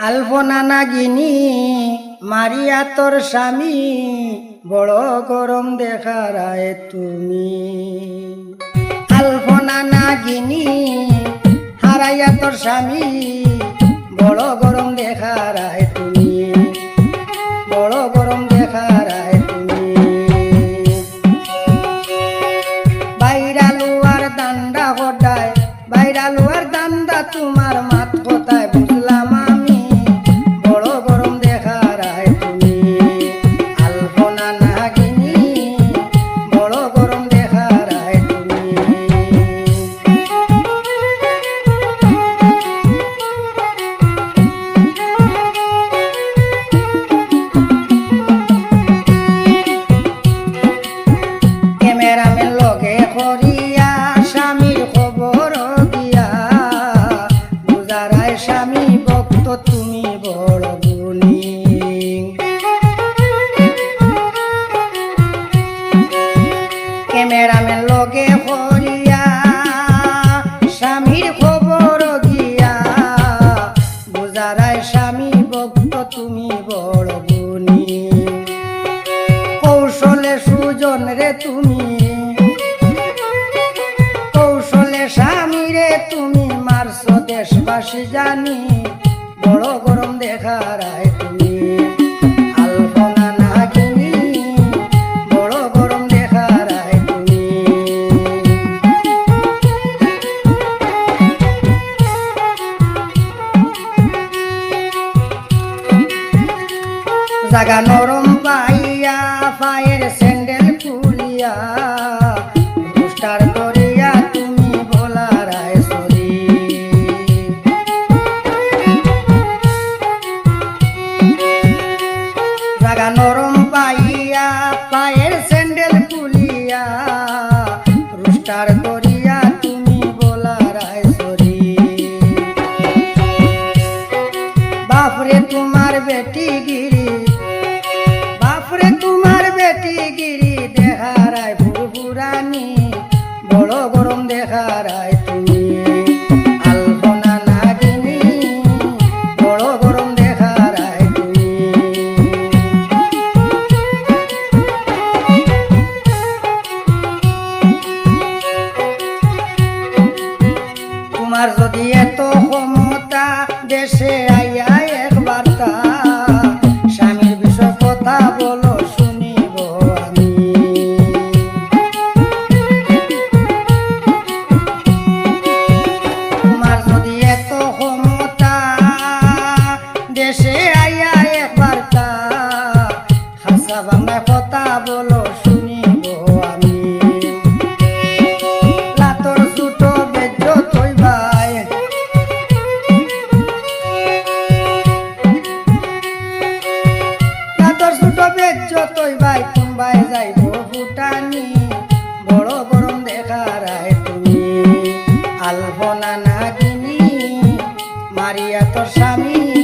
আলপনা নাগিনী, মারিয়া তোর স্বামী, বড় গরম দেখারায় তুমি। আলপনা নাগিনী, হারাইয়া তোর স্বামী, বড় গরম দেখারায় তুমি। বড় গরম দেখারায় তুমি। বাইরা লোয়ার দান্ডা হটায় বাইরা ক্যামেরাম্যান লগে করিয়া স্বামীর খবর দিয়া বুজারায় স্বামী ভক্ত তুমি বড় গুণী কৌশলে সুজন তুমি কৌশলে স্বামী তুমি মারছ দেশবাসী জানি বড় গরম দেখারায় তুমি। আলপনা নাগিনী বড় গরম দেখারায় তুমি। জাগা নরম পাইয়া পায়ের স্যান্ডেল নরম পাইয়া পায়ের স্যান্ডেল ক্ষমতা দেশে স্বামী